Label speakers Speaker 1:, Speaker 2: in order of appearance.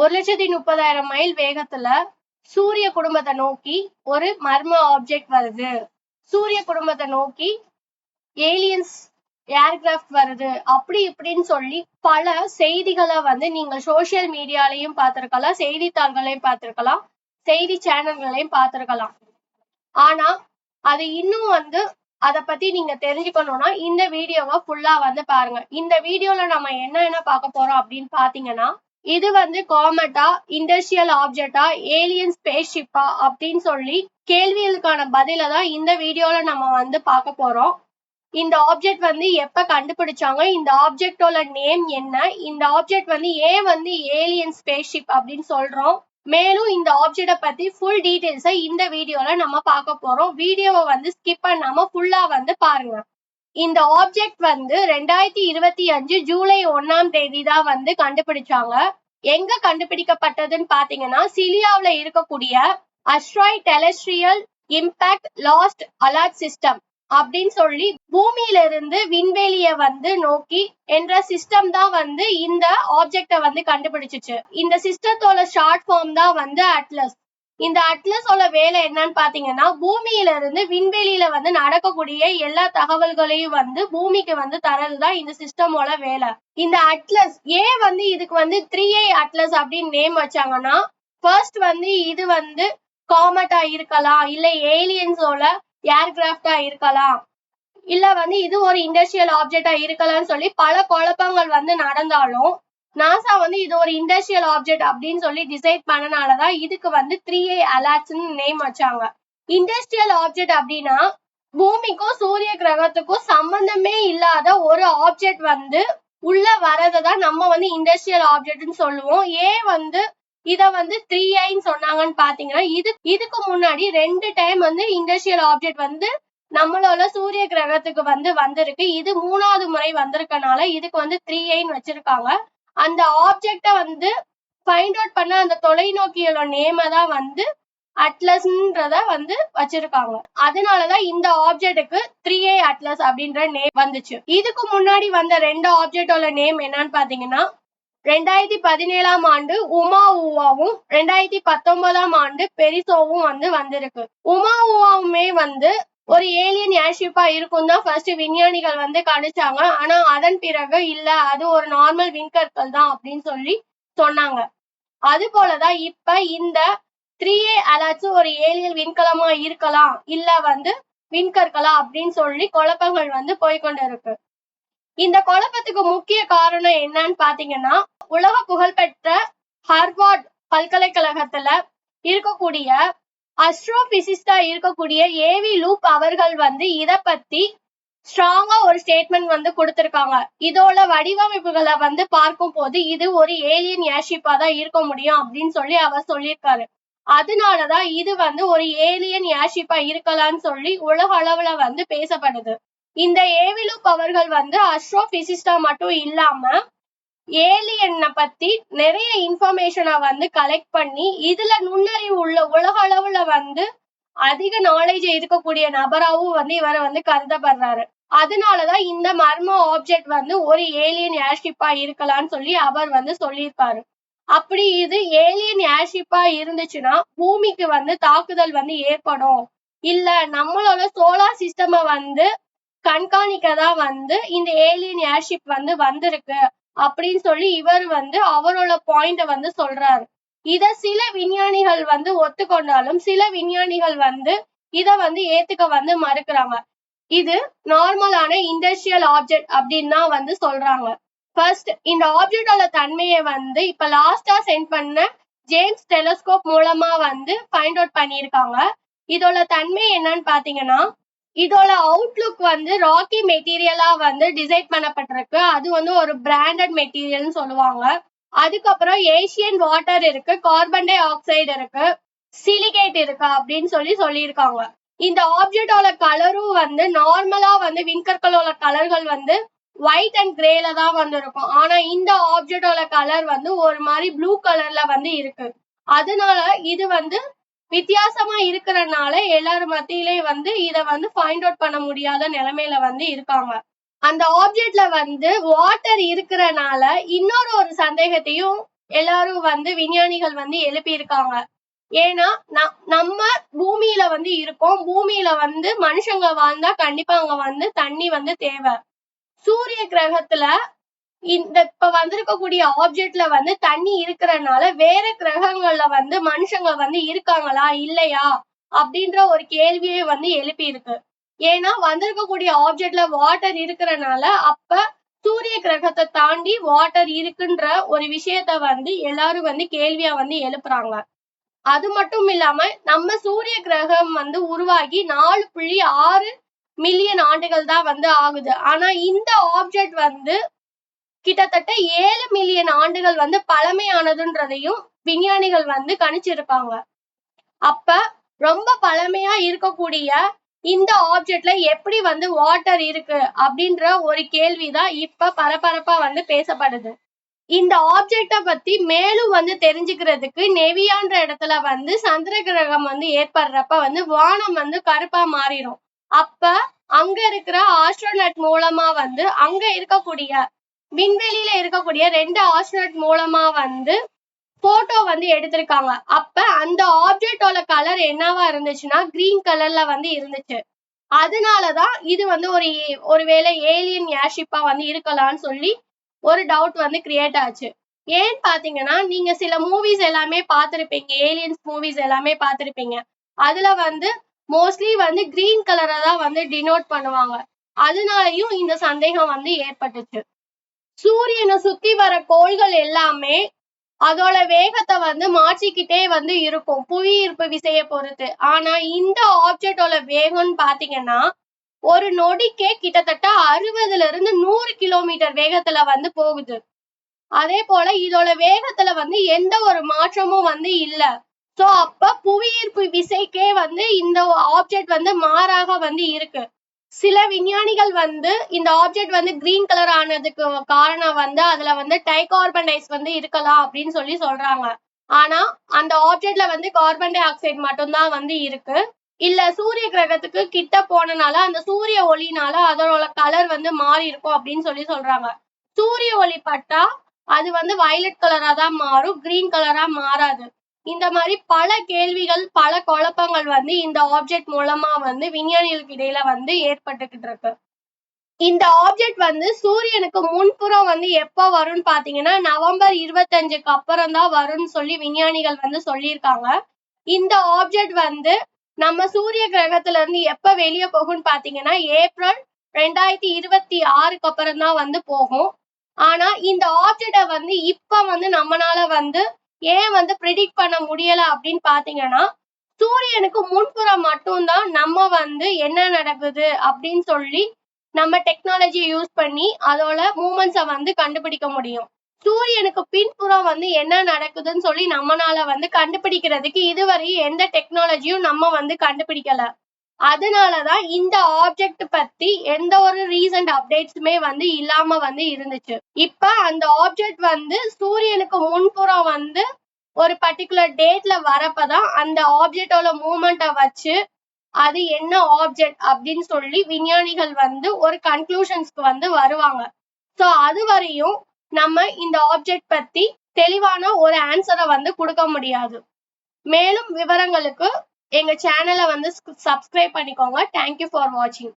Speaker 1: ஒரு லட்சத்தி முப்பதாயிரம் மைல் வேகத்துல சூரிய குடும்பத்தை நோக்கி ஒரு மர்ம ஆப்ஜெக்ட் வருது. சூரிய குடும்பத்தை நோக்கி ஏலியன்ஸ் ஏர்கிராஃப்ட் வருது. அப்படி இப்படின்னு சொல்லி பல செய்திகளை வந்து நீங்க சோசியல் மீடியாலையும் பார்த்திருக்கலாம் செய்தித்தாள்களையும் பார்த்திருக்கலாம் செய்தி சேனல்களையும் பார்த்திருக்கலாம். ஆனா அது இன்னும் வந்து அத பத்தி நீங்க தெரிஞ்சுக்கணும்னா இந்த வீடியோவை ஃபுல்லா வந்து பாருங்க. இந்த வீடியோல நம்ம என்ன என்ன பார்க்க போறோம் அப்படின்னு பாத்தீங்கன்னா இது வந்து காமெட்டா இண்டஸ்ட்ரியல் ஆப்ஜெக்டா ஏலியன் ஸ்பேஸ் ஷிப்பா அப்படின்னு சொல்லி கேள்விகளுக்கான பதில தான் இந்த வீடியோல நம்ம வந்து பார்க்க போறோம். இந்த ஆப்ஜெக்ட் வந்து எப்ப கண்டுபிடிச்சாங்க? இந்த ஆப்ஜெக்டோட நேம் என்ன? இந்த ஆப்ஜெக்ட் வந்து ஏன் வந்து ஏலியன் ஸ்பேஸ் ஷிப் அப்படின்னு சொல்றோம். மேலும் இந்த ஆப்ஜெக்டை பத்தி ஃபுல் டீடைல்ஸை இந்த வீடியோல நம்ம பார்க்க போறோம். வீடியோவை வந்து ஸ்கிப் பண்ணாம ஃபுல்லா வந்து பாருங்க. இந்த ஆப்ஜெக்ட் வந்து ரெண்டாயிரத்தி இருபத்தி அஞ்சு ஜூலை ஒன்னாம் தேதி தான் வந்து கண்டுபிடிச்சாங்க. எங்க கண்டுபிடிக்கப்பட்டதுன்னு பாத்தீங்கன்னா சிலியாவில இருக்கக்கூடிய asteroid terrestrial impact last alert system அப்படின்னு சொல்லி பூமியில இருந்து விண்வெளிய வந்து நோக்கி என்ற சிஸ்டம் தான் வந்து இந்த ஆப்ஜெக்ட வந்து கண்டுபிடிச்சிச்சு. இந்த சிஸ்டத்தோட ஷார்ட் ஃபார்ம் தான் வந்து அட்லஸ் இந்த அட்லஸோட வேலை என்னன்னு பாத்தீங்கன்னா பூமியில இருந்து விண்வெளியில வந்து நடக்கக்கூடிய எல்லா தகவல்களையும் வந்து பூமிக்கு வந்து தரதுதான் இந்த சிஸ்டமோட வேலை. இந்த அட்லஸ் ஏன் வந்து இதுக்கு வந்து த்ரீ ஏ அட்லஸ் அப்படின்னு நேம் வச்சாங்கன்னா ஃபர்ஸ்ட் வந்து இது வந்து காமெட்டா இருக்கலாம் இல்ல ஏலியன்ஸோட ஏர்கிராஃப்டா இருக்கலாம். இல்ல வந்து இது ஒரு இண்டஸ்ட்ரியல் ஆப்ஜெக்டா இருக்கலாம்னு சொல்லி பல குழப்பங்கள் வந்து நடந்தாலும் நாசா வந்து இது ஒரு இண்டஸ்ட்ரியல் ஆப்ஜெக்ட் அப்படின்னு சொல்லி டிசைட் பண்ணனாலதான் இதுக்கு வந்து த்ரீ ஏ அலாட்ஸ்னு நேம் வச்சாங்க. இண்டஸ்ட்ரியல் ஆப்ஜெக்ட் அப்படின்னா பூமிக்கும் சூரிய கிரகத்துக்கும் சம்பந்தமே இல்லாத ஒரு ஆப்ஜெக்ட் வந்து உள்ள வரதை தான் நம்ம வந்து இண்டஸ்ட்ரியல் ஆப்ஜெக்ட்னு சொல்லுவோம். ஏன் வந்து இத வந்து த்ரீ ஐன்னு சொன்னாங்கன்னு பாத்தீங்கன்னா இது இதுக்கு முன்னாடி ரெண்டு டைம் வந்து இண்டஸ்ட்ரியல் ஆப்ஜெக்ட் வந்து நம்மளோட சூரிய கிரகத்துக்கு வந்து வந்திருக்கு. இது மூணாவது முறை வந்திருக்கனால இதுக்கு வந்து த்ரீ ஐன்னு வச்சிருக்காங்க. அந்த ஆப்ஜெக்ட வந்து ஃபைண்ட் அவுட் பண்ண அந்த தொலைநோக்கியோட நேம தான் வந்து அட்லஸ்ன்றத வந்து வச்சிருக்காங்க. அதனாலதான் இந்த ஆப்ஜெக்ட்டுக்கு த்ரீ ஏ அட்லஸ் அப்படின்ற நேம் வந்துச்சு. இதுக்கு முன்னாடி வந்த ரெண்டு ஆப்ஜெக்டோட நேம் என்னன்னு பாத்தீங்கன்னா ரெண்டாயிரத்தி பதினேழாம் ஆண்டு உமா ஊவாவும் ரெண்டாயிரத்தி பத்தொன்பதாம் ஆண்டு பெரிசோவும் வந்து வந்திருக்கு. உமா ஊவாவுமே வந்து ஒரு ஏலியன் ஏர்ஷிப்பா இருக்கும் தான் ஃபர்ஸ்ட் விஞ்ஞானிகள் வந்து கணிச்சாங்க. ஆனா அதன் பிறகு இல்ல அது ஒரு நார்மல் விண்கற்கள் தான் அப்படின்னு சொல்லி சொன்னாங்க. அது போலதான் இப்ப இந்த த்ரீ ஏ அலாச்சும் ஒரு ஏலியல் விண்கலமா இருக்கலாம் இல்ல வந்து விண்கற்களா அப்படின்னு சொல்லி குழப்பங்கள் வந்து போய்கொண்டு இருக்கு இந்த குழப்பத்துக்கு முக்கிய காரணம் என்னன்னு பாத்தீங்கன்னா உலக புகழ்பெற்ற ஹார்வார்ட் பல்கலைக்கழகத்துல இருக்கக்கூடிய அஸ்ட்ரோபிசிஸ்டா இருக்கக்கூடிய ஏவி லூப் அவர்கள் வந்து இத பத்தி ஸ்ட்ராங்கா ஒரு ஸ்டேட்மெண்ட் வந்து கொடுத்திருக்காங்க. இதோட வடிவமைப்புகளை வந்து பார்க்கும் போது இது ஒரு ஏலியன் ஏர்ஷிப்பா தான் இருக்க முடியும் அப்படின்னு சொல்லி அவர் சொல்லியிருக்காரு. அதனாலதான் இது வந்து ஒரு ஏலியன் ஏர்ஷிப்பா இருக்கலாம்னு சொல்லி உலக அளவுல வந்து பேசப்படுது. இந்த ஏவிலூப் அவர்கள் வந்து அஸ்ட்ரோபிசிஸ்டா மட்டும் இல்லாம ஏலியனை பத்தி நிறைய இன்ஃபர்மேஷனை வந்து கலெக்ட் பண்ணி இதுல நுண்ணறிவு உள்ள உலக அளவுல வந்து அதிக நாலேஜ் இருக்கக்கூடிய நபராகவும் வந்து இவரை வந்து கருதப்படுறாரு. அதனாலதான் இந்த மர்ம ஆப்ஜெக்ட் வந்து ஒரு ஏலியன் ஏர்ஷிப்பா இருக்கலாம்னு சொல்லி அவர் வந்து சொல்லியிருக்காரு. அப்படி இது ஏலியன் ஏர்ஷிப்பா இருந்துச்சுன்னா பூமிக்கு வந்து தாக்குதல் வந்து ஏற்படும். இல்ல நம்மளோட சோலார் சிஸ்டம வந்து கண்காணிக்க தான் வந்து இந்த ஏலியன் ஏர்ஷிப் வந்து வந்திருக்கு. அப்படின்னு சொல்லி இவர் வந்து அவரோட பாயிண்ட வந்து சொல்றாரு. இத சில விஞ்ஞானிகள் வந்து ஒத்துக்கொண்டாலும் சில விஞ்ஞானிகள் வந்து இத வந்து ஏத்துக்க வந்து மறுக்கிறாங்க. இது நார்மலான இண்டஸ்ட்ரியல் ஆப்ஜெக்ட் அப்படின்னு தான் வந்து சொல்றாங்க. ஃபர்ஸ்ட் இந்த ஆப்ஜெக்டோட தன்மையை வந்து இப்ப லாஸ்டா சென்ட் பண்ண ஜேம்ஸ் டெலஸ்கோப் மூலமா வந்து ஃபைண்ட் அவுட் பண்ணியிருக்காங்க. இதோட தன்மை என்னன்னு பாத்தீங்கன்னா இதோட அவுட்லுக் வந்து ராக்கி மெட்டீரியலா வந்து டிசைன் பண்ணப்பட்டிருக்கு. அது வந்து ஒரு பிராண்டட் மெட்டீரியல்னு சொல்லுவாங்க. அதுக்கப்புறம் ஏசியன் வாட்டர் இருக்கு கார்பன் டை ஆக்சைடு இருக்கு சிலிகேட் இருக்கு அப்படின்னு சொல்லி சொல்லியிருக்காங்க. இந்த ஆப்ஜெக்டோட கலரும் வந்து நார்மலா வந்து விண்கற்களோட கலர்கள் வந்து ஒயிட் அண்ட் கிரேல தான் வந்து இருக்கும் ஆனா இந்த ஆப்ஜெக்டோட கலர் வந்து ஒரு மாதிரி ப்ளூ கலர்ல வந்து இருக்கு. அதனால இது வந்து வித்தியாசமா இருக்கிறனால எல்லாரும் மத்தியிலே வந்து இத வந்து ஃபைண்ட் அவுட் பண்ண முடியாத நிலைமையில வந்து இருக்காங்க. அந்த ஆப்ஜெக்ட்ல வந்து வாட்டர் இருக்கிறனால இன்னொரு ஒரு சந்தேகத்தையும் எல்லாரும் வந்து விஞ்ஞானிகள் வந்து எழுப்பியிருக்காங்க. ஏன்னா ந- நம்ம பூமியில வந்து இருக்கோம். பூமியில வந்து மனுஷங்க வாழ்ந்தா கண்டிப்பா அங்க வந்து தண்ணி வந்து தேவை. சூரிய கிரகத்துல இந்த இப்ப வந்திருக்கக்கூடிய ஆப்ஜெக்ட்ல வந்து தண்ணி இருக்கிறனால வேற கிரகங்கள்ல வந்து மனுஷங்க வந்து இருக்காங்களா இல்லையா அப்படின்ற ஒரு கேள்வியே வந்து எழுப்பி இருக்கு ஏன்னா வந்திருக்கக்கூடிய ஆப்ஜெக்ட்ல வாட்டர் இருக்கிறனால அப்ப சூரிய கிரகத்தை தாண்டி வாட்டர் இருக்குன்ற ஒரு விஷயத்த வந்து எல்லாரும் வந்து கேள்வியா வந்து எழுப்புறாங்க. அது மட்டும் இல்லாம நம்ம சூரிய கிரகம் வந்து உருவாகி நாலு புள்ளி ஆறு மில்லியன் ஆண்டுகள் தான் வந்து ஆகுது. ஆனா இந்த ஆப்ஜெக்ட் வந்து கிட்டத்தட்ட ஏழு மில்லியன் ஆண்டுகள் வந்து பழமையானதுன்றதையும் விஞ்ஞானிகள் வந்து கணிச்சிருக்காங்க. அப்ப ரொம்ப பழமையா இருக்கக்கூடிய இந்த ஆப்ஜெக்ட்ல எப்படி வந்து வாட்டர் இருக்கு அப்படின்ற ஒரு கேள்விதான் இப்ப பரபரப்பா வந்து பேசப்படுது. இந்த ஆப்ஜெக்ட பத்தி மேலும் வந்து தெரிஞ்சுக்கிறதுக்கு நெவியான்ற இடத்துல வந்து சந்திர கிரகம் வந்து ஏற்படுறப்ப வந்து வானம் வந்து கருப்பா மாறிடும். அப்ப அங்க இருக்கிற ஆஸ்ட்ரோனட் மூலமா வந்து அங்க இருக்கக்கூடிய விண்வெளியில இருக்கக்கூடிய ரெண்டு ஆஸ்ட்ரோனட் மூலமா வந்து போட்டோ வந்து எடுத்திருக்காங்க. அப்ப அந்த ஆப்ஜெக்டோட கலர் என்னவா இருந்துச்சுன்னா கிரீன் கலர்ல வந்து இருந்துச்சு. அதனாலதான் இது வந்து ஒரு ஏ- ஒருவேளை ஏலியன் ஏர்ஷிப்பா வந்து இருக்கலாம்னு சொல்லி ஒரு டவுட் வந்து கிரியேட் ஆச்சு. ஏன்னு பாத்தீங்கன்னா நீங்க சில மூவிஸ் எல்லாமே பார்த்திருப்பீங்க ஏலியன்ஸ் மூவிஸ் எல்லாமே பார்த்திருப்பீங்க. அதுல வந்து மோஸ்ட்லி வந்து கிரீன் கலரை தான் வந்து டினோட் பண்ணுவாங்க. அதனாலயும் இந்த சந்தேகம் வந்து ஏற்பட்டுச்சு. சூரியனை சுத்தி வர கோள்கள் எல்லாமே அதோட வேகத்தை வந்து மாற்றிக்கிட்டே வந்து இருக்கும். புவி ஈர்ப்பு விசையை பொறுத்து. ஆனா இந்த ஆப்ஜெக்டோட வேகம்னு பாத்தீங்கன்னா ஒரு நொடிக்கே கிட்டத்தட்ட அறுபதுல இருந்து நூறு கிலோமீட்டர் வேகத்துல வந்து போகுது. அதே போல இதோட வேகத்துல வந்து எந்த ஒரு மாற்றமும் வந்து இல்ல. சோ அப்ப புவியீர்ப்பு விசைக்கே வந்து இந்த ஆப்ஜெக்ட் வந்து மாறாக வந்து இருக்கு. சில விஞ்ஞானிகள் வந்து இந்த ஆப்ஜெக்ட் வந்து கிரீன் கலர் ஆனதுக்கு காரணம் வந்து அதுல வந்து டைகார்பனைஸ் வந்து இருக்கலாம் அப்படின்னு சொல்லி சொல்றாங்க. ஆனா அந்த ஆப்ஜெக்ட்ல வந்து கார்பன் டை ஆக்சைடு மட்டும்தான் வந்து இருக்கு. இல்ல சூரிய கிரகத்துக்கு கிட்ட போனனால அந்த சூரிய ஒளினால அதோட கலர் வந்து மாறி இருக்கும் அப்படின்னு சொல்லி சொல்றாங்க. சூரிய ஒளி பட்டா அது வந்து வயலட் கலரா தான் மாறும் கிரீன் கலரா மாறாது. இந்த மாதிரி பல கேள்விகள் பல குழப்பங்கள் வந்து இந்த ஆப்ஜெக்ட் மூலமா வந்து விஞ்ஞானிகளுக்கு இடையில வந்து ஏற்பட்டுக்கிட்டு இருக்கு. இந்த ஆப்ஜெக்ட் வந்து சூரியனுக்கு முன்புறம் வந்து எப்ப வரும்னு பாத்தீங்கன்னா நவம்பர் இருபத்தஞ்சுக்கு அப்புறம் தான் வரும்னு சொல்லி விஞ்ஞானிகள் வந்து சொல்லியிருக்காங்க. இந்த ஆப்ஜெக்ட் வந்து நம்ம சூரிய கிரகத்துல இருந்து எப்ப வெளியே போகும்னு பாத்தீங்கன்னா ஏப்ரல் ரெண்டாயிரத்தி இருபத்தி ஆறுக்கு அப்புறம் தான் வந்து போகும். ஆனா இந்த ஆப்ஜெக்டை வந்து இப்ப வந்து நம்மளால வந்து ஏன் வந்து ப்ரிடிக்ட் பண்ண முடியல அப்படின்னு பாத்தீங்கன்னா சூரியனுக்கு முன்புறம் மட்டும்தான் நம்ம வந்து என்ன நடக்குது அப்படின்னு சொல்லி நம்ம டெக்னாலஜியை யூஸ் பண்ணி அதோட மூமெண்ட்ஸை வந்து கண்டுபிடிக்க முடியும். சூரியனுக்கு பின்புறம் வந்து என்ன நடக்குதுன்னு சொல்லி நம்மனால வந்து கண்டுபிடிக்கிறதுக்கு இதுவரை எந்த டெக்னாலஜியும் நம்ம வந்து கண்டுபிடிக்கல. அதனாலதான் இந்த ஆப்ஜெக்ட் பத்தி எந்த ஒரு ரீசன்ட் அப்டேட்ஸுமே வந்து இல்லாம வந்து இருந்துச்சு. இப்ப அந்த ஆப்ஜெக்ட் வந்து சூரியனுக்கு முன்புறம் வந்து ஒரு பர்டிகுலர் டேட்ல வரப்பதான் அந்த ஆப்ஜெக்டோட மூமெண்ட்டை வச்சு அது என்ன ஆப்ஜெக்ட் அப்படின்னு சொல்லி விஞ்ஞானிகள் வந்து ஒரு கன்க்ளூஷன்ஸ்க்கு வந்து வருவாங்க. சோ அது வரையும் நம்ம இந்த ஆப்ஜெக்ட் பத்தி தெளிவான ஒரு ஆன்சரை வந்து கொடுக்க முடியாது. மேலும் விவரங்களுக்கு எங்க சேனலை வந்து சப்ஸ்கிரைப் பண்ணிக்கோங்க. தேங்க்யூ ஃபார் வாட்சிங்